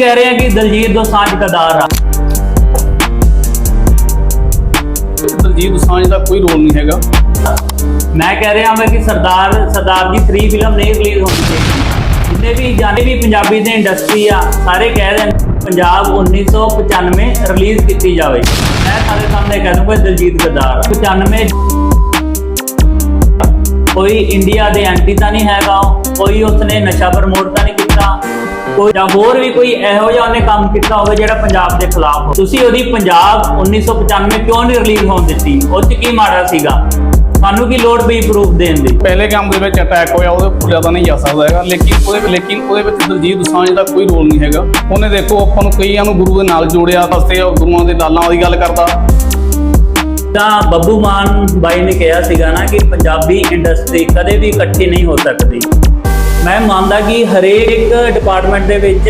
ਕਹਿ ਰਹੇ ਆ ਕਿ ਦਲਜੀਤ ਦੋਸਾਂਝ ਕਦਾਰ ਆ ਦਲਜੀਤ ਦੋਸਾਂਝ ਦਾ ਕੋਈ ਰੋਲ ਨਹੀਂ ਹੈਗਾ। ਮੈਂ ਕਹਿ ਰਿਹਾ ਹਾਂ ਕਿ ਸਰਦਾਰ ਸਰਦਾਰ ਜੀ 3 ਫਿਲਮ ਨਹੀਂ ਰਿਲੀਜ਼ ਹੋਣੀ ਚਾਹੀਦੀ। ਜਿੰਨੇ ਵੀ ਜਾਣੇ ਵੀ ਪੰਜਾਬੀ ਦੇ ਇੰਡਸਟਰੀ ਆ ਸਾਰੇ ਕਹਿ ਰਹੇ ਨੇ ਪੰਜਾਬ 1995 ਰਿਲੀਜ਼ ਕੀਤੀ ਜਾਵੇ। ਮੈਂ ਸਾਰੇ ਸਾਹਮਣੇ ਕਹਿ ਦੂੰਗਾ ਦਲਜੀਤ ਗਦਾਰ 95 ਕੋਈ ਇੰਡੀਆ ਦੇ ਐਂਟੀ ਤਾਂ ਨਹੀਂ ਹੈਗਾ ਕੋਈ ਉਸਨੇ ਨਸ਼ਾ ਪ੍ਰਮੋਟ ਤਾਂ ਨਹੀਂ ਕੀਤਾ। ਕੋਈ ਜਾਂ ਹੋਰ ਵੀ ਕੋਈ ਇਹੋ ਜਿਹਾ ਉਹਨੇ ਕੰਮ ਕੀਤਾ ਹੋਵੇ ਜਿਹੜਾ ਪੰਜਾਬ ਦੇ ਖਿਲਾਫ ਹੋ ਤੁਸੀਂ ਉਹਦੀ ਪੰਜਾਬ 1995 ਕਿਉਂ ਨਹੀਂ ਰਿਲੀਜ਼ ਹੋਣ ਦਿੱਤੀ? ਉਹ 'ਚ ਕੀ ਮਾੜਾ ਸੀਗਾ? ਸਾਨੂੰ ਕੀ ਲੋੜ ਪਈ ਪ੍ਰੂਫ ਦੇਣ ਦੀ? ਪਹਿਲੇ ਕੰਮ ਦੇ ਵਿੱਚ ਅਟੈਕ ਹੋਇਆ ਉਹਦੇ ਉੱਪਰ ਜ਼ਿਆਦਾ ਨਹੀਂ ਜਾ ਸਕਦਾ ਹੈਗਾ। ਲੇਕਿਨ ਉਹਦੇ ਲੇਕਿਨ ਉਹਦੇ ਵਿੱਚ ਦਲਜੀਤ ਦੋਸਾਂਝ ਦਾ ਕੋਈ ਰੋਲ ਨਹੀਂ ਹੈਗਾ। ਉਹਨੇ ਦੇਖੋ ਆਪਾਂ ਨੂੰ ਕਈਆਂ ਨੂੰ ਗੁਰੂ ਦੇ ਨਾਲ ਜੋੜਿਆ ਵਾਸਤੇ ਉਹ ਗੁਰੂਆਂ ਦੇ ਲਾਲਾਂ ਦੀ ਗੱਲ ਕਰਦਾ। ਤਾਂ ਬੱਬੂ ਮਾਨ ਬਾਈ ਨੇ ਕਿਹਾ ਸੀਗਾ ਨਾ ਕਿ ਪੰਜਾਬੀ ਇੰਡਸਟਰੀ ਕਦੇ ਵੀ ਇਕੱਠੀ ਨਹੀਂ ਹੋ ਸਕਦੀ। ਮੈਂ ਮੰਨਦਾ ਕਿ ਹਰੇਕ ਡਿਪਾਰਟਮੈਂਟ ਦੇ ਵਿੱਚ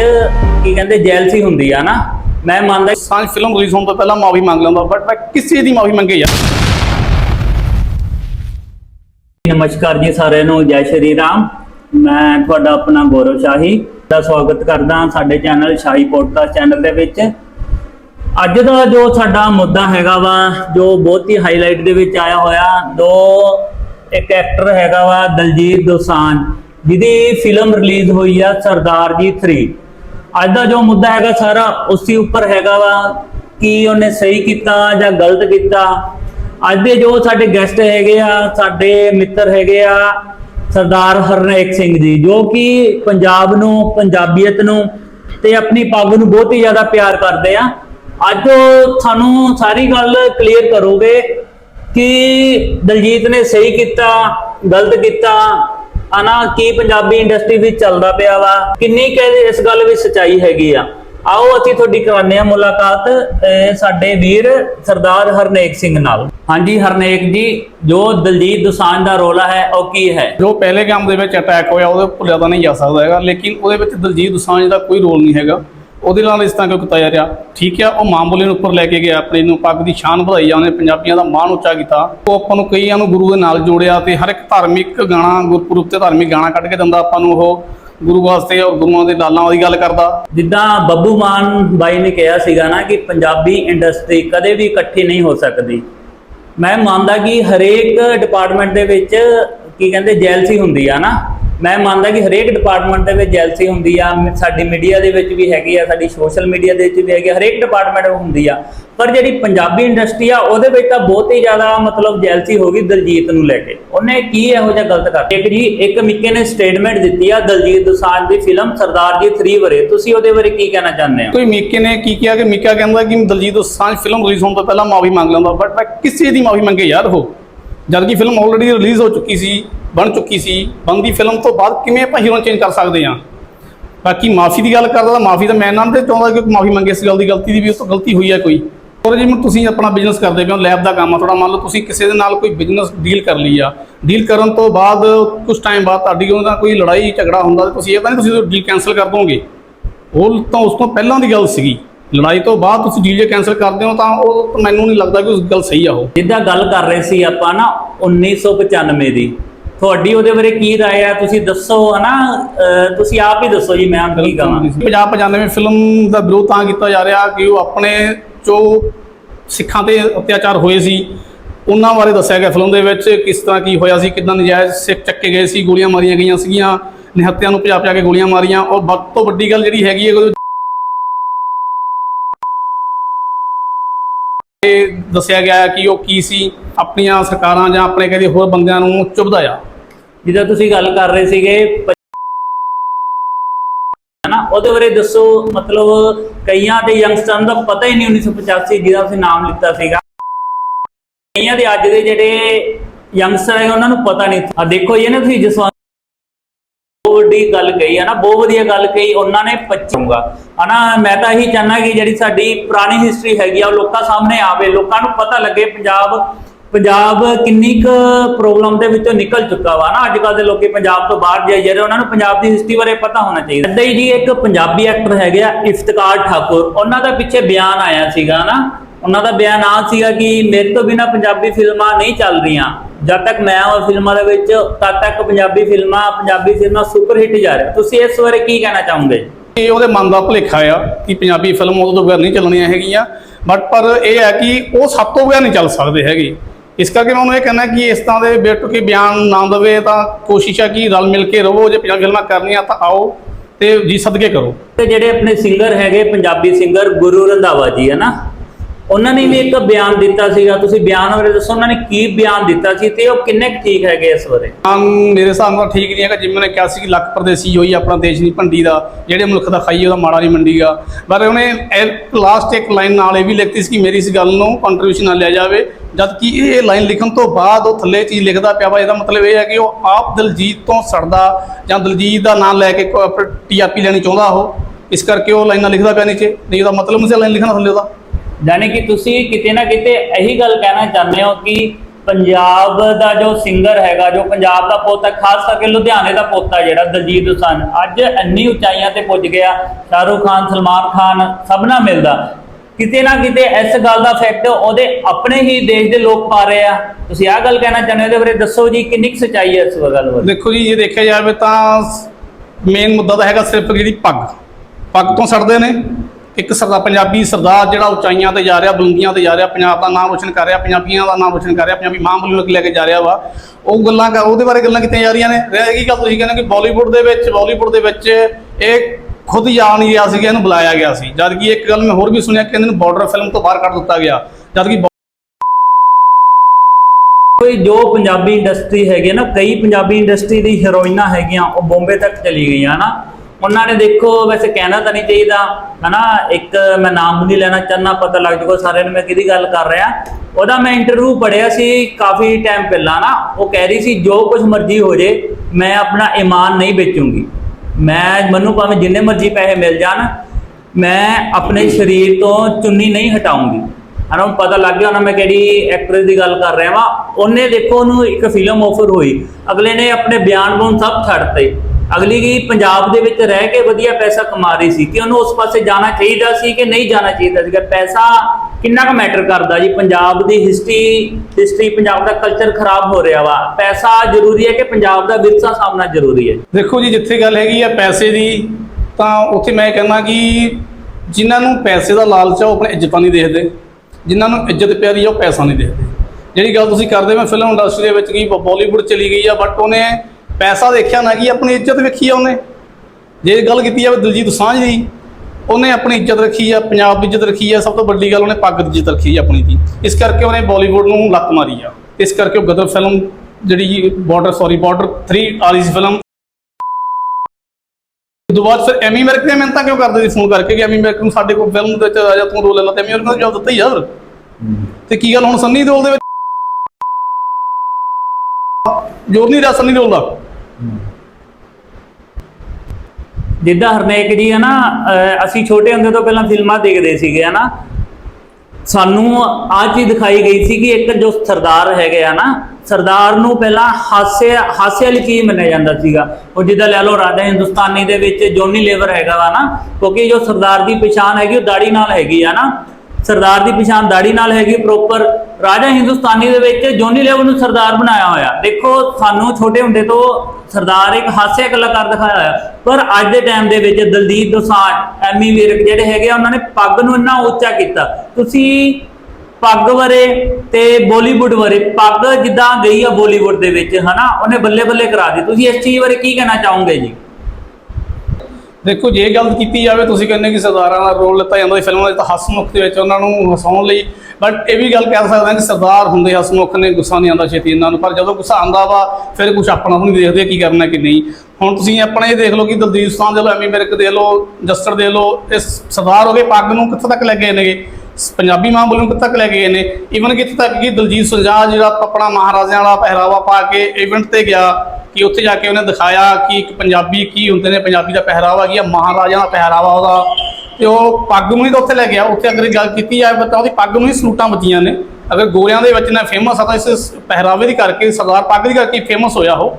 ਕੀ ਕਹਿੰਦੇ ਜੈਲਸੀ ਹੁੰਦੀ ਆ ਨਾ। ਮੈਂ ਮੰਨਦਾ ਸਾਂਝ ਫਿਲਮ ਰਿਲੀਜ਼ ਹੋਣ ਤੋਂ ਪਹਿਲਾਂ ਮਾਫੀ ਮੰਗ ਲੈਂਦਾ ਬਟ ਮੈਂ ਕਿਸੇ ਦੀ ਮਾਫੀ ਮੰਗੇ ਯਾਰ। ਨਮਸਕਾਰ ਜੀ ਸਾਰਿਆਂ ਨੂੰ ਜੈ ਸ਼੍ਰੀ ਰਾਮ। ਮੈਂ ਤੁਹਾਡਾ ਆਪਣਾ ਗੌਰਵ ਸ਼ਾਹੀ ਦਾ ਸਵਾਗਤ ਕਰਦਾ ਸਾਡੇ ਚੈਨਲ ਸ਼ਾਹੀ ਪੋਡਕਾਸਟ ਚੈਨਲ ਦੇ ਵਿੱਚ। ਅੱਜ ਦਾ ਜੋ ਸਾਡਾ ਮੁੱਦਾ ਹੈਗਾ ਵਾ ਜੋ ਬਹੁਤ ਹੀ ਹਾਈਲਾਈਟ ਦੇ ਵਿੱਚ ਆਇਆ ਹੋਇਆ ਦੋ ਇੱਕ ਐਕਟਰ ਹੈਗਾ ਵਾ ਦਲਜੀਤ ਦੋਸਾਂਝ। ਜਿਹਦੀ ਫਿਲਮ ਰਿਲੀਜ਼ ਹੋਈ ਆ ਸਰਦਾਰ ਜੀ 3 ਅੱਜ ਦਾ ਜੋ ਮੁੱਦਾ ਹੈਗਾ ਸਾਰਾ, ਉਸੇ ਉੱਪਰ ਹੈਗਾ ਵਾ ਕਿ ਉਹਨੇ ਸਹੀ ਕੀਤਾ ਜਾਂ ਗਲਤ ਕੀਤਾ। ਅੱਜ ਦੇ ਜੋ ਸਾਡੇ ਗੈਸਟ ਹੈਗੇ ਆ, ਸਾਡੇ ਮਿੱਤਰ ਹੈਗੇ ਆ, ਸਰਦਾਰ ਹਰਨੇਕ ਸਿੰਘ ਜੀ, ਜੋ ਕਿ ਪੰਜਾਬ ਨੂੰ, ਪੰਜਾਬੀਅਤ ਨੂੰ ਤੇ ਆਪਣੀ ਪੱਗ ਨੂੰ ਬਹੁਤ ਹੀ ਜ਼ਿਆਦਾ ਪਿਆਰ ਕਰਦੇ ਆ। ਅੱਜ ਉਹ ਸਾਨੂੰ ਸਾਰੀ ਗੱਲ ਕਲੀਅਰ ਕਰੋਗੇ ਕਿ ਦਲਜੀਤ ਨੇ ਸਹੀ ਕੀਤਾ, ਗਲਤ ਕੀਤਾ। ਆਨਾ, ਕੀ ਪੰਜਾਬੀ ਇੰਡਸਟਰੀ ਵਿੱਚ ਚੱਲਦਾ ਪਿਆ ਵਾ? ਕਿੰਨੀ ਕਿ ਇਸ ਗੱਲ ਵਿੱਚ ਸਚਾਈ ਹੈਗੀ ਆ? ਆਓ, ਅਸੀਂ ਤੁਹਾਡੀ ਕਰਾਉਂਦੇ ਆ ਮੁਲਾਕਾਤ ਸਾਡੇ ਵੀਰ ਸਰਦਾਰ ਹਰਨੇਕ ਸਿੰਘ ਨਾਲ। ਹਾਂਜੀ, ਹਰਨੇਕ ਜੀ, ਜੋ ਦਲਜੀਤ ਦੋਸਾਂਝ ਦਾ ਰੋਲਾ ਹੈ, ਉਹ ਕੀ ਹੈ? ਜੋ ਪਹਿਲੇ ਕੰਮ ਦੇ ਵਿੱਚ ਅਟੈਕ ਹੋਇਆ, ਉਹਦੇ ਭੁੱਲਿਆ ਤਾਂ ਨਹੀਂ ਜਾ ਸਕਦਾ ਹੈਗਾ, ਲੇਕਿਨ ਉਹਦੇ ਵਿੱਚ ਦਲਜੀਤ ਦੁਸਾਂਝ ਦਾ ਕੋਈ ਰੋਲ ਨਹੀਂ ਹੈਗਾ। ਉਹਦੇ ਨਾਲ ਇਸ ਤਰ੍ਹਾਂ ਕਿਉਂ ਕੀਤਾ ਜਾ ਠੀਕ ਆ, ਉਹ ਮਾਂ ਬੋਲੀ ਨੂੰ ਉੱਪਰ ਲੈ ਕੇ ਗਿਆ, ਆਪਣੀ ਨੂੰ ਪੱਗ ਦੀ ਸ਼ਾਨ ਵਧਾਈ ਜਾਂ ਉਹਨੇ ਪੰਜਾਬੀਆਂ ਦਾ ਮਾਣ ਉੱਚਾ ਕੀਤਾ। ਉਹ ਆਪਾਂ ਨੂੰ ਕਈਆਂ ਨੂੰ ਗੁਰੂ ਦੇ ਨਾਲ ਜੋੜਿਆ ਤੇ ਹਰ ਇੱਕ ਧਾਰਮਿਕ ਗਾਣਾ, ਗੁਰਪੁਰਬ ਤੇ ਧਾਰਮਿਕ ਗਾਣਾ ਕੱਢ ਕੇ ਦਿੰਦਾ ਆਪਾਂ ਨੂੰ ਉਹ ਗੁਰੂ ਵਾਸਤੇ ਔਰ ਗੁਰੂਆਂ ਦੇ ਲਾਲਾਂ ਦੀ ਗੱਲ ਕਰਦਾ। ਜਿੱਦਾਂ ਬੱਬੂ ਮਾਨ ਬਾਈ ਨੇ ਕਿਹਾ ਸੀਗਾ ਨਾ ਕਿ ਪੰਜਾਬੀ ਇੰਡਸਟਰੀ ਕਦੇ ਵੀ ਇਕੱਠੀ ਨਹੀਂ ਹੋ ਸਕਦੀ। ਮੈਂ ਮੰਨਦਾ ਕਿ ਹਰੇਕ ਡਿਪਾਰਟਮੈਂਟ ਦੇ ਵਿੱਚ ਕੀ ਕਹਿੰਦੇ ਜੈਲਸੀ ਹੁੰਦੀ ਆ ਨਾ। ਮੈਂ ਮੰਨਦਾ ਕਿ ਹਰੇਕ ਡਿਪਾਰਟਮੈਂਟ ਦੇ ਵਿੱਚ ਜੈਲਸੀ ਹੁੰਦੀ ਆ, ਮ- ਸਾਡੀ ਮੀਡੀਆ ਦੇ ਵਿੱਚ ਵੀ ਹੈਗੀ ਆ, ਸਾਡੀ ਸੋਸ਼ਲ ਮੀਡੀਆ ਦੇ ਵਿੱਚ ਵੀ ਹੈਗੀ ਆ, ਹਰੇਕ ਡਿਪਾਰਟਮੈਂਟ ਹੁੰਦੀ ਆ। ਪਰ ਜਿਹੜੀ ਪੰਜਾਬੀ ਇੰਡਸਟਰੀ ਆ, ਉਹਦੇ ਵਿੱਚ ਤਾਂ ਬਹੁਤ ਹੀ ਜ਼ਿਆਦਾ ਮਤਲਬ ਜੈਲਸੀ ਹੋ ਗਈ ਦਲਜੀਤ ਨੂੰ ਲੈ ਕੇ। ਉਹਨੇ ਕੀ ਇਹੋ ਜਿਹਾ ਗਲਤ ਕਰ ਇੱਕ ਜੀ, ਇੱਕ ਮਿੱਕੇ ਨੇ ਸਟੇਟਮੈਂਟ ਦਿੱਤੀ ਆ, ਦਲਜੀਤ ਦੋਸਾਂਝ ਦੀ ਫਿਲਮ ਸਰਦਾਰ ਜੀ 3 ਬਾਰੇ ਤੁਸੀਂ ਉਹਦੇ ਬਾਰੇ ਕੀ ਕਹਿਣਾ ਚਾਹੁੰਦੇ ਹੋ? ਕੋਈ ਮਿੱਕੇ ਨੇ ਕੀ ਕਿਹਾ ਕਿ ਮਿੱਕਾ ਕਹਿੰਦਾ ਕਿ ਦਲਜੀਤ ਦੋਸਾਂਝ ਫਿਲਮ ਰਿਲੀਜ਼ ਹੋਣ ਤੋਂ ਪਹਿਲਾਂ ਮਾਫੀ ਮੰਗ ਲੈਂਦਾ ਬਟ ਮੈਂ ਕਿਸੇ ਦੀ ਮਾਫੀ ਮੰਗੇ ਯਾਰ ਉਹ। ਜਦ ਕਿ ਫਿਲਮ ਆਲਰੇਡੀ ਰਿਲੀਜ਼ ਹੋ ਚੁੱਕੀ ਸੀ ਬਣ ਚੁੱਕੀ ਸੀ। ਬਣਦੀ ਫਿਲਮ ਤੋਂ ਬਾਅਦ ਕਿਵੇਂ ਆਪਾਂ ਹੀਰੋ ਚੇਂਜ ਕਰ ਸਕਦੇ ਹਾਂ? ਬਾਕੀ ਮਾਫੀ ਦੀ ਗੱਲ ਕਰਦਾ ਤਾਂ ਮਾਫੀ ਤਾਂ ਮੈਂ ਇਹਨਾਂ ਤੇ ਚਾਹੁੰਦਾ ਕਿ ਮਾਫੀ ਮੰਗੇ ਇਸ ਗੱਲ ਦੀ, ਗਲਤੀ ਦੀ ਵੀ ਉਸ ਤੋਂ ਗਲਤੀ ਹੋਈ ਹੈ ਕੋਈ। ਔਰ ਜਿਵੇਂ ਤੁਸੀਂ ਆਪਣਾ ਬਿਜ਼ਨਸ ਕਰਦੇ ਪਏ ਹੋ ਲੈਬ ਦਾ ਕੰਮ ਆ ਥੋੜਾ ਮੰਨ ਲਓ ਤੁਸੀਂ ਕਿਸੇ ਦੇ ਨਾਲ ਕੋਈ ਬਿਜ਼ਨਸ ਡੀਲ ਕਰ ਲਈ ਆ। ਡੀਲ ਕਰਨ ਤੋਂ ਬਾਅਦ ਕੁਝ ਟਾਈਮ ਬਾਅਦ ਤੁਹਾਡੀ ਉਹਦਾ ਕੋਈ ਲੜਾਈ, ਝਗੜਾ ਹੁੰਦਾ ਤੇ ਤੁਸੀਂ ਇਹ ਤਾਂ ਨਹੀਂ ਤੁਸੀਂ ਡੀਲ ਕੈਨਸਲ ਕਰ ਦੋਗੇ। ਉਹ ਤਾਂ ਉਸ ਤੋਂ ਪਹਿਲਾਂ ਦੀ ਗੱਲ ਸੀਗੀ। ਲੜਾਈ ਤੋਂ ਬਾਅਦ ਤੁਸੀਂ ਡੀਲ ਜੇ ਕੈਨਸਲ ਕਰਦੇ ਹੋ ਤਾਂ ਉਹ ਤਾਂ ਮੈਨੂੰ ਨਹੀਂ ਲੱਗਦਾ ਕਿ ਉਸ ਗੱਲ ਸਹੀ ਆ ਉਹ। ਜਿੱਦਾਂ ਗੱਲ ਕਰ ਰਹੇ ਸੀ ਆਪਾਂ ਨਾ 1995 ਦੀ। ਤੁਹਾਡੀ ਉਹਦੇ ਬਾਰੇ ਕੀ ਰਾਏ ਆ? ਤੁਸੀਂ ਦੱਸੋ ਹਨਾ? ਤੁਸੀਂ ਆਪ ਹੀ ਦੱਸੋ ਜੀ ਮੈਂ ਕੀ ਕਹਾਂ। ਪੰਜਾਬ 95 ਫਿਲਮ ਦਾ ਵਿਰੋਧ ਤਾਂ ਕੀਤਾ ਜਾ ਰਿਹਾ ਕਿ ਉਹ ਆਪਣੇ ਜੋ ਸਿੱਖਾਂ ਤੇ ਅਤਿਆਚਾਰ ਹੋਏ ਸੀ ਉਹਨਾਂ ਬਾਰੇ ਦੱਸਿਆ ਗਿਆ ਫਿਲਮ ਦੇ ਵਿੱਚ ਕਿਸ ਤਰ੍ਹਾਂ ਕੀ ਹੋਇਆ ਸੀ ਕਿਦਾਂ ਨਜਾਇਜ਼ ਸਿੱਖ ਚੱਕੇ ਗਏ ਸੀ ਗੋਲੀਆਂ ਮਾਰੀਆਂ ਗਈਆਂ ਸੀਗੀਆਂ ਨਿਹੱਤਿਆਂ ਨੂੰ ਭਜਾ ਭਜਾ ਕੇ ਗੋਲੀਆਂ ਮਾਰੀਆਂ ਔਰ ਵਕਤ ਤੋਂ ਵੱਡੀ ਗੱਲ ਜਿਹੜੀ ਹੈਗੀ ਹੈ ਦੱਸਿਆ ਗਿਆ ਕਿ ਉਹ ਕੀ ਸੀ ਆਪਣੀਆਂ ਸਰਕਾਰਾਂ ਜਾਂ ਆਪਣੇ ਕਹਿੰਦੇ ਹੋਰ ਬੰਦਿਆਂ ਨੂੰ ਚੁਭਦਾ ਆ ਜਿੱਦਾਂ ਤੁਸੀਂ ਗੱਲ ਕਰ ਰਹੇ ਸੀਗੇ ਪ- ਹਨਾ, ਉਹਦੇ ਬਾਰੇ ਦੱਸੋ, ਮਤਲਬ ਕਈਆਂ ਦੇ ਯੰਗਸਟਰਾਂ ਦਾ ਪਤਾ ਹੀ ਨਹੀਂ 1985 ਜਿਹਦਾ ਤੁਸੀਂ ਨਾਮ ਲਿੱਤਾ ਸੀਗਾ। ਕਈਆਂ ਦੇ ਅੱਜ ਦੇ ਜਿਹੜੇ ਯੰਗਸਟਰ ਹੈ ਉਹਨਾਂ ਨੂੰ ਪਤਾ ਨਹੀਂ ਆ ਦੇਖੋ ਇਹ ਨਾ ਤੁਸੀਂ ਜਸਵੰਤ ਬਹੁਤ ਵੱਡੀ ਗੱਲ ਕਹੀ ਹੈ ਨਾ, ਬਹੁਤ ਵਧੀਆ ਗੱਲ ਕਹੀ, ਉਹਨਾਂ ਨੇ ਪਚੂਗਾ ਹਨਾ, ਮੈਂ ਤਾਂ ਇਹੀ ਚਾਹਨਾ ਕਿ ਜਿਹੜੀ ਸਾਡੀ ਪੁਰਾਣੀ ਹਿਸਟਰੀ ਹੈਗੀ ਆ, ਉਹ ਲੋਕਾਂ ਸਾਹਮਣੇ ਆਵੇ, ਲੋਕਾਂ ਨੂੰ ਪਤਾ ਲੱਗੇ, ਪੰਜਾਬ ਪੰਜਾਬ ਕਿੰਨੀ ਕੁ ਪ੍ਰੋਬਲਮ ਦੇ ਵਿੱਚੋਂ ਨਿਕਲ ਚੁੱਕਾ ਵਾ ਨਾ? ਅੱਜ ਕੱਲ ਦੇ ਲੋਕੀ ਪੰਜਾਬ ਤੋਂ ਬਾਹਰ ਜਾਈ ਜਾ ਰਹੇ, ਉਹਨਾਂ ਨੂੰ ਪੰਜਾਬ ਦੀ ਹਿਸਟਰੀ ਬਾਰੇ ਪਤਾ ਹੋਣਾ ਚਾਹੀਦਾ। ਏਦਾਂ ਹੀ ਜੀ, ਇੱਕ ਪੰਜਾਬੀ ਐਕਟਰ ਹੈਗੇ ਆ, ਇਫਤਕਾਰ ਠਾਕੁਰ। ਉਹਨਾਂ ਦਾ ਪਿੱਛੇ ਬਿਆਨ ਆਇਆ ਸੀਗਾ ਨਾ। ਉਹਨਾਂ ਦਾ ਬਿਆਨ ਆ ਸੀਗਾ ਕਿ ਮੇਰੇ ਤੋਂ ਬਿਨਾ ਪੰਜਾਬੀ ਫਿਲਮਾਂ ਨਹੀਂ ਚੱਲ ਰਹੀਆਂ। ਜਦ ਤੱਕ ਮੈਂ ਉਹ ਫਿਲਮਾਂ ਦੇ ਵਿੱਚ, ਤਦ ਤੱਕ ਪੰਜਾਬੀ ਫਿਲਮਾਂ ਪੰਜਾਬੀ ਫਿਲਮਾਂ ਸੁਪਰ ਹਿੱਟ ਜਾ ਰਹੀਆਂ ਤੁਸੀਂ ਇਸ ਬਾਰੇ ਕੀ ਕਹਿਣਾ ਚਾਹੋਗੇ? ਇਹ ਉਹਦੇ ਮਨ ਦਾ ਭੁਲੇਖਾ ਆ ਕਿ ਪੰਜਾਬੀ ਫਿਲਮ ਉਹਦੇ ਤੋਂ ਬਗੈਰ ਨਹੀਂ ਚੱਲਣੀਆਂ ਹੈਗੀਆਂ। ਬਟ ਪਰ ਇਹ ਹੈ ਕਿ ਉਹ ਸਭ ਤੋਂ ਬਗੈਰ ਨਹੀਂ ਚੱਲ ਸਕਦੇ ਹੈਗੇ। ਇਸ ਕਰਕੇ ਮੈਂ ਉਹਨੂੰ ਇਹ ਕਹਿਣਾ ਕਿ ਇਸ ਤਰ੍ਹਾਂ ਦੇ ਬੇਟੁਕੇ ਬਿਆਨ ਨਾ ਦੇਵੇ ਤਾਂ ਕੋਸ਼ਿਸ਼ ਹੈ ਕਿ ਰਲ ਮਿਲ ਕੇ ਰਹੋ, ਜੇ ਪੰਜਾਬੀ ਫਿਲਮਾਂ ਕਰਨੀਆਂ ਤਾਂ ਆਓ ਤੇ ਜੀ ਸਦਕੇ ਕਰੋ। ਤੇ ਜਿਹੜੇ ਆਪਣੇ ਸਿੰਗਰ ਹੈਗੇ, ਪੰਜਾਬੀ ਸਿੰਗਰ ਗੁਰੂ ਰੰਧਾਵਾ ਜੀ, ਹੈ ਨਾ? ਉਹਨਾਂ ਨੇ ਵੀ ਇੱਕ ਬਿਆਨ ਦਿੱਤਾ ਸੀਗਾ, ਤੁਸੀਂ ਬਿਆਨ ਬਾਰੇ ਦੱਸੋ, ਉਹਨਾਂ ਨੇ ਕੀ ਬਿਆਨ ਦਿੱਤਾ ਸੀ ਤੇ ਉਹ ਕਿੰਨੇ ਕੁ ਠੀਕ ਹੈਗੇ ਇਸ ਬਾਰੇ? ਹਾਂ ਮੇਰੇ ਹਿਸਾਬ ਨਾਲ ਠੀਕ ਨਹੀਂ ਹੈਗਾ, ਜਿਵੇਂ ਨੇ ਕਿਹਾ ਸੀ ਕਿ ਲੱਖ ਪਰਦੇਸੀ ਹੋਈ ਆਪਣਾ ਦੇਸ਼ ਨਹੀਂ ਭੰਡੀ ਦਾ, ਜਿਹੜੇ ਮੁਲਕ ਦਾ ਖਾਈ ਉਹਦਾ ਮਾੜਾ ਨਹੀਂ ਮੰਡੀਗਾ। ਪਰ ਉਹਨੇ ਲਾਸਟ ਇੱਕ ਲਾਈਨ ਨਾਲ ਇਹ ਵੀ ਲਿਖਤੀ ਸੀ ਕਿ ਮੇਰੀ ਇਸ ਗੱਲ ਨੂੰ ਕੰਟਰੀਬਿਊਸ਼ਨ ਨਾਲ ਲਿਆ ਜਾਵੇ ਜਦ ਕਿ ਇਹ ਲਾਈਨ ਲਿਖਣ ਤੋਂ ਬਾਅਦ ਉਹ ਥੱਲੇ ਚੀਜ਼ ਲਿਖਦਾ ਪਿਆ ਵਾ, ਇਹਦਾ ਮਤਲਬ ਇਹ ਹੈ ਕਿ ਉਹ ਆਪ ਦਲਜੀਤ ਤੋਂ ਸੜਦਾ ਜਾਂ ਦਲਜੀਤ ਦਾ ਨਾਮ ਲੈ ਕੇ ਟੀਆਰਪੀ ਲੈਣੀ ਚਾਹੁੰਦਾ ਉਹ, ਇਸ ਕਰਕੇ ਉਹ ਲਾਈਨਾਂ ਲਿਖਦਾ ਪਿਆ ਨੀਚੇ, ਨਹੀਂ ਉਹਦਾ ਮਤਲਬ ਨਹੀਂ ਸੀ ਲਾਈਨ ਲਿਖਣਾ ਥੱਲੇ ਉਹਦਾ। ਯਾਨੀ ਕਿ ਤੁਸੀਂ ਕਿਤੇ ਨਾ ਕਿਤੇ ਇਹੀ ਗੱਲ ਕਹਿਣਾ ਚਾਹੁੰਦੇ ਹੋ ਕਿ ਪੰਜਾਬ ਦਾ ਜੋ ਸਿੰਗਰ ਹੈਗਾ, ਜੋ ਪੰਜਾਬ ਦਾ ਪੋਤਾ ਖਾਸ ਕਰਕੇ ਲੁਧਿਆਣੇ ਦਾ ਪੋਤਾ ਜਿਹੜਾ ਦਲਜੀਤ ਦੋਸਾਂਝ, ਅੱਜ ਇੰਨੀ ਉਚਾਈਆਂ ਤੇ ਪੁੱਜ ਗਿਆ, ਸ਼ਾਹਰੁਖ ਖਾਨ, ਸਲਮਾਨ ਖਾਨ, ਸਭ ਨਾਲ ਮਿਲਦਾ। ਕਿਤੇ ਨਾ ਕਿਤੇ ਇਸ ਗੱਲ ਦਾ ਇਫੈਕਟ ਉਹਦੇ ਆਪਣੇ ਹੀ ਦੇਸ਼ ਦੇ ਲੋਕ ਪਾ ਰਹੇ ਆ। ਤੁਸੀਂ ਆਹ ਗੱਲ ਕਹਿਣਾ ਚਾਹੁੰਦੇ ਹੋ ਇਹਦੇ ਬਾਰੇ ਦੱਸੋ ਜੀ, ਕਿੰਨੀ ਕੁ ਸੱਚਾਈ ਹੈ ਇਸ ਗੱਲ ਬਾਰੇ? ਦੇਖੋ ਜੀ ਜੇ ਦੇਖਿਆ ਜਾਵੇ ਤਾਂ ਮੇਨ ਮੁੱਦਾ ਤਾਂ ਹੈਗਾ ਸਿਰਫ ਜਿਹੜੀ ਪੱਗ। ਪੱਗ ਤੋਂ ਸੜਦੇ ਨੇ। ਇੱਕ ਸਰਦਾਰ ਪੰਜਾਬੀ ਸਰਦਾਰ ਜਿਹੜਾ ਉਚਾਈਆਂ ਤੇ ਜਾ ਰਿਹਾ, ਬੁਲੰਦੀਆਂ ਤੇ ਜਾ ਰਿਹਾ, ਪੰਜਾਬ ਦਾ ਨਾਮ ਰੋਸ਼ਨ ਕਰ ਰਿਹਾ, ਪੰਜਾਬੀਆਂ ਦਾ ਨਾਮ ਰੋਸ਼ਨ ਕਰ ਰਿਹਾ, ਪੰਜਾਬੀ ਮਾਂ ਬੋਲੀ ਨੂੰ ਲੈ ਕੇ ਜਾ ਰਿਹਾ ਵਾ। ਉਹ ਗੱਲਾਂ ਉਹਦੇ ਬਾਰੇ ਗੱਲਾਂ ਕੀਤੀਆਂ ਜਾ ਰਹੀਆਂ ਨੇ? ਰਹਿ ਗਈ ਗੱਲ ਤੁਸੀਂ ਕਹਿੰਦੇ ਕਿ ਬਾਲੀਵੁੱਡ ਦੇ ਵਿੱਚ, ਬਾਲੀਵੁੱਡ ਦੇ ਵਿੱਚ ਇਹ ਖੁਦ ਜਾ ਨਹੀਂ ਰਿਹਾ ਸੀਗਾ, ਇਹਨੂੰ ਬੁਲਾਇਆ ਗਿਆ ਸੀ। ਜਦ ਕਿ ਇੱਕ ਗੱਲ ਮੈਂ ਹੋਰ ਵੀ ਸੁਣਿਆ ਕਿ ਇਹਨਾਂ ਨੂੰ ਬਾਰਡਰ ਫਿਲਮ ਤੋਂ ਬਾਹਰ ਕੱਢ ਦਿੱਤਾ ਗਿਆ। ਜਦ ਕਿ ਕੋਈ ਜੋ ਪੰਜਾਬੀ ਇੰਡਸਟਰੀ ਹੈਗੀ ਹੈ ਨਾ, ਕਈ ਪੰਜਾਬੀ ਇੰਡਸਟਰੀ ਦੀ ਹੀਰੋਇਨਾਂ ਹੈਗੀਆਂ, ਉਹ ਬੰਬੇ ਤੱਕ ਚਲੀ ਗਈਆਂ ਨਾ ਉਹਨਾਂ ਨੇ ਦੇਖੋ, ਵੈਸੇ ਕਹਿਣਾ ਤਾਂ ਨਹੀਂ ਚਾਹੀਦਾ। ਹਨਾ, ਇੱਕ ਮੈਂ ਨਾਮ ਨਹੀਂ ਲੈਣਾ ਚਾਹਨਾ ਪਤਾ ਲੱਗ ਜੂਗਾ ਸਾਰਿਆਂ ਨੂੰ ਮੈਂ ਕਿਹਦੀ ਗੱਲ ਕਰ ਰਿਹਾ। ਉਹਦਾ ਮੈਂ ਇੰਟਰਵਿਊ ਪੜਿਆ ਸੀ ਕਾਫੀ ਟਾਈਮ ਪਹਿਲਾਂ ਨਾ। ਉਹ ਕਹਿ ਰਹੀ ਸੀ, ਜੋ ਕੁਝ ਮਰਜ਼ੀ ਹੋ ਜੇ, ਮੈਂ ਆਪਣਾ ਈਮਾਨ ਨਹੀਂ ਵੇਚੂੰਗੀ। ਮੈਂ ਮੈਨੂੰ ਭਾਵੇਂ ਜਿੰਨੇ ਮਰਜ਼ੀ ਪੈਸੇ ਮਿਲ ਜਾਣ, ਮੈਂ ਆਪਣੇ ਸਰੀਰ ਤੋਂ ਚੁੰਨੀ ਨਹੀਂ ਹਟਾਉਂਗੀ। ਹਨਾ, ਹੁਣ ਪਤਾ ਲੱਗ ਗਿਆ ਉਹਨਾਂ ਮੈਂ ਕਿਹੜੀ ਐਕਟਰਸ ਦੀ ਗੱਲ ਕਰ ਰਿਹਾ ਵਾਂ। ਉਹਨੇ ਦੇਖੋ, ਉਹਨੂੰ ਇੱਕ ਫਿਲਮ ਆਫਰ ਹੋਈ। ਅਗਲੇ ਨੇ ਆਪਣੇ ਬਿਆਨ ਬੋਨ ਸਭ ਛੱਡਤੇ ਅਗਲੀ ਗਈ ਪੰਜਾਬ ਦੇ ਵਿੱਚ ਰਹਿ ਕੇ ਵਧੀਆ ਪੈਸਾ ਕਮਾ ਰਹੀ ਸੀ ਕਿ ਉਹਨੂੰ ਉਸ ਪਾਸੇ ਜਾਣਾ ਚਾਹੀਦਾ ਸੀ ਕਿ ਨਹੀਂ ਜਾਣਾ ਚਾਹੀਦਾ ਸੀਗਾ? ਪੈਸਾ ਕਿੰਨਾ ਕੁ ਮੈਟਰ ਕਰਦਾ ਜੀ? ਪੰਜਾਬ ਦੀ ਹਿਸਟਰੀ ਹਿਸਟਰੀ ਪੰਜਾਬ ਦਾ ਕਲਚਰ ਖਰਾਬ ਹੋ ਰਿਹਾ ਵਾ। ਪੈਸਾ ਜ਼ਰੂਰੀ ਹੈ ਕਿ ਪੰਜਾਬ ਦਾ ਵਿਰਸਾ ਸਾਹਮਣਾ ਜ਼ਰੂਰੀ ਹੈ? ਦੇਖੋ ਜੀ, ਜਿੱਥੇ ਗੱਲ ਹੈਗੀ ਆ ਪੈਸੇ ਦੀ, ਤਾਂ ਉੱਥੇ ਮੈਂ ਕਹਿੰਦਾ ਕਿ ਜਿਨ੍ਹਾਂ ਨੂੰ ਪੈਸੇ ਦਾ ਲਾਲਚ ਆ, ਉਹ ਆਪਣੀ ਇੱਜ਼ਤਾਂ ਨਹੀਂ ਦੇਖਦੇ। ਜਿਨ੍ਹਾਂ ਨੂੰ ਇੱਜ਼ਤ ਪਿਆਰੀ ਆ, ਉਹ ਪੈਸਾ ਨਹੀਂ ਦੇਖਦੇ। ਜਿਹੜੀ ਗੱਲ ਤੁਸੀਂ ਕਰਦੇ ਮੈਂ ਫਿਲਮ ਇੰਡਸਟਰੀ ਦੇ ਵਿੱਚ ਕੀ, ਬਾਲੀਵੁੱਡ ਚਲੀ ਗਈ ਆ ਬਟ ਉਹਨੇ ਪੈਸਾ ਦੇਖਿਆ ਨਾ ਕਿ ਆਪਣੀ ਇੱਜ਼ਤ ਵੇਖੀ ਆ ਉਹਨੇ। ਜੇ ਗੱਲ ਕੀਤੀ ਜਾਵੇ ਦਿਲਜੀਤ ਸਾਂਝ ਦੀ, ਉਹਨੇ ਆਪਣੀ ਇੱਜ਼ਤ ਰੱਖੀ ਆ, ਪੰਜਾਬ ਦੀ ਇੱਜ਼ਤ ਰੱਖੀ ਆ, ਸਭ ਤੋਂ ਵੱਡੀ ਗੱਲ ਉਹਨੇ ਪੱਗ ਦੀ ਇੱਜ਼ਤ ਰੱਖੀ ਆ ਆਪਣੀ ਦੀ। ਇਸ ਕਰਕੇ ਉਹਨੇ ਬਾਲੀਵੁੱਡ ਨੂੰ ਲੱਤ ਮਾਰੀ ਆ। ਇਸ ਕਰਕੇ ਉਹ ਗਦਰ ਫਿਲਮ ਜਿਹੜੀ ਬਾਰਡਰ ਸੌਰੀ ਬਾਰਡਰ 3 ਵਾਲੀ ਸੀ ਫਿਲਮ। ਤੋਂ ਬਾਅਦ ਫਿਰ ਐਮੀ ਵਿਰਕ ਨੇ ਮਿਹਨਤਾਂ ਕਿਉਂ ਕਰਦੇ ਸੀ? ਫੋਨ ਕਰਕੇ ਕਿ ਐਮੀ ਵਿਰਕ ਨੂੰ ਸਾਡੇ ਕੋਲ ਫਿਲਮ ਦੇ ਵਿੱਚ ਆ ਜਾ, ਤੂੰ ਰੋਲ ਲੈ ਲਾ ਤੇ ਐਮੀ ਵਿਰਕ ਨੂੰ ਜਵਾਬ ਦਿੱਤਾ ਹੀ ਯਾਰ, ਤੇ ਕੀ ਗੱਲ ਹੁਣ ਸੰਨੀ ਦਿਓਲ ਦੇ ਵਿੱਚ? ਜੋਰ ਨਹੀਂ ਰਿਹਾ ਸੰਨੀ ਦਿਓਲ ਦਾ। ਜਿੱਦਾਂ ਹਰਨੇਕ ਜੀ ਹੈ ਨਾ ਅਸੀਂ ਛੋਟੇ ਹੁੰਦੇ ਤੋਂ ਪਹਿਲਾਂ ਫਿਲਮਾਂ ਦੇਖਦੇ ਸੀਗੇ ਹਨਾ ਸਾਨੂੰ ਆ ਚੀਜ਼ ਦਿਖਾਈ ਗਈ ਸੀ ਕਿ ਇੱਕ ਜੋ ਸਰਦਾਰ ਹੈਗੇ ਆ ਨਾ, ਸਰਦਾਰ ਨੂੰ ਪਹਿਲਾਂ ਹਾਸੇ ਹਾਸੇ ਵਾਲੀ ਚੀਜ਼ ਮੰਨਿਆ ਜਾਂਦਾ ਸੀਗਾ। ਉਹ ਜਿੱਦਾਂ ਲੈ ਲਓ ਰਾਜਾ ਹਿੰਦੁਸਤਾਨੀ ਦੇ ਵਿੱਚ ਜੋਨੀ ਲੇਵਰ ਹੈਗਾ ਵਾ ਨਾ, ਕਿਉਂਕਿ ਜੋ ਸਰਦਾਰ ਦੀ ਪਛਾਣ ਹੈਗੀ, ਉਹ ਦਾੜੀ ਨਾਲ ਹੈਗੀ ਆ ਨਾ। ਸਰਦਾਰ ਦੀ ਪਛਾਣ ਦਾੜੀ ਨਾਲ ਹੈਗੀ ਪ੍ਰੋਪਰ ਰਾਜਾ ਹਿੰਦੁਸਤਾਨੀ ਦੇ ਵਿੱਚ ਜੋਨੀ ਲੇਵਰ ਨੂੰ ਸਰਦਾਰ ਬਣਾਇਆ ਹੋਇਆ। ਦੇਖੋ ਸਾਨੂੰ ਛੋਟੇ ਹੁੰਦੇ ਤੋਂ ਸਰਦਾਰ ਇੱਕ ਹਾਸੇ ਕਲਾਕਾਰ ਦਿਖਾਇਆ ਹੋਇਆ। ਪਰ ਅੱਜ ਦੇ ਟਾਈਮ ਦੇ ਵਿੱਚ ਦਲਦੀਪ ਦੋਸਾਂਝ ਐਮੀ ਵਿਰਕ ਜਿਹੜੇ ਹੈਗੇ ਆ, ਉਹਨਾਂ ਨੇ ਪੱਗ ਨੂੰ ਇੰਨਾ ਉੱਚਾ ਕੀਤਾ। ਤੁਸੀਂ ਪੱਗ ਬਾਰੇ ਤੇ ਬਾਲੀਵੁੱਡ ਬਾਰੇ ਪੱਗ ਜਿੱਦਾਂ ਗਈ ਆ ਬਾਲੀਵੁੱਡ ਦੇ ਵਿੱਚ ਹਨਾ? ਉਹਨੇ ਬੱਲੇ ਬੱਲੇ ਕਰਾ ਦਿੱਤੀ। ਤੁਸੀਂ ਇਸ ਚੀਜ਼ ਬਾਰੇ ਕੀ ਕਹਿਣਾ ਚਾਹੋਗੇ ਜੀ? ਦੇਖੋ, ਜੇ ਗੱਲ ਕੀਤੀ ਜਾਵੇ, ਤੁਸੀਂ ਕਹਿੰਦੇ ਕਿ ਸਰਦਾਰਾਂ ਦਾ ਰੋਲ ਲਿੱਤਾ ਜਾਂਦਾ ਫਿਲਮਾਂ ਦੇ ਤਾਂ ਹਸਮੁਖ ਦੇ ਵਿੱਚ ਉਹਨਾਂ ਨੂੰ ਹਸਾਉਣ ਲਈ। ਬਟ ਇਹ ਵੀ ਗੱਲ ਕਹਿ ਸਕਦੇ ਹਾਂ ਕਿ ਸਰਦਾਰ ਹੁੰਦੇ ਹਸਮੁਖ ਨੇ, ਗੁੱਸਾ ਨਹੀਂ ਆਉਂਦਾ ਛੇਤੀ ਇਹਨਾਂ ਨੂੰ। ਪਰ ਜਦੋਂ ਗੁੱਸਾ ਆਉਂਦਾ ਵਾ, ਫਿਰ ਕੁਝ ਆਪਣਾ ਵੀ ਨਹੀਂ ਦੇਖਦੇ ਕੀ ਕਰਨਾ, ਕਿ ਨਹੀਂ। ਹੁਣ ਤੁਸੀਂ ਆਪਣਾ ਇਹ ਦੇਖ ਲਓ ਕਿ ਦਲਜੀਤ ਦੋਸਾਂਝ ਦੇ ਲਓ, ਐਮੀ ਵਿਰਕ ਦੇ ਲਓ, ਜਸਟਰ ਦੇ ਲਓ ਇਸ ਸਰਦਾਰ ਹੋ ਗਏ, ਪੱਗ ਨੂੰ ਕਿੱਥੇ ਤੱਕ ਲੈ ਗਏ ਨੇਗੇ? ਪੰਜਾਬੀ ਮਾਂ ਬੋਲੀ ਨੂੰ ਕਿੱਥੇ ਤੱਕ ਲੈ ਕੇ ਗਏ ਨੇ? ਈਵਨ ਕਿੱਥੇ ਤੱਕ ਕਿ ਦਲਜੀਤ ਸੁਜਾਨ ਜਿਹੜਾ ਆਪਣਾ ਮਹਾਰਾਜਿਆਂ ਵਾਲਾ ਪਹਿਰਾਵਾ ਪਾ ਕੇ ਇਵੈਂਟ ਤੇ ਗਿਆ ਕਿ ਉੱਥੇ ਜਾ ਕੇ ਉਹਨੇ ਦਿਖਾਇਆ ਕਿ ਇੱਕ ਪੰਜਾਬੀ ਕੀ ਹੁੰਦੇ ਨੇ, ਪੰਜਾਬੀ ਦਾ ਪਹਿਰਾਵਾ ਕੀ ਹੈ ਮਹਾਰਾਜਿਆਂ ਦਾ ਪਹਿਰਾਵਾ ਉਹਦਾ। ਤੇ ਉਹ ਪੱਗ ਨੂੰ ਹੀ ਤਾਂ ਉੱਥੇ ਲੈ ਗਿਆ, ਉੱਥੇ ਅਗਰ ਗੱਲ ਕੀਤੀ ਜਾਵੇ ਤਾਂ ਉਹਦੀ ਪੱਗ ਨੂੰ ਹੀ ਸਲੂਟਾਂ ਵੱਜੀਆਂ ਨੇ। ਅਗਰ ਗੋਰਿਆਂ ਦੇ ਵਿੱਚ ਨਾ ਫੇਮਸ ਆ ਤਾਂ ਇਸ ਪਹਿਰਾਵੇ ਦੀ ਕਰਕੇ, ਸਰਦਾਰ ਪੱਗ ਦੀ ਕਰਕੇ ਫੇਮਸ ਹੋਇਆ ਉਹ।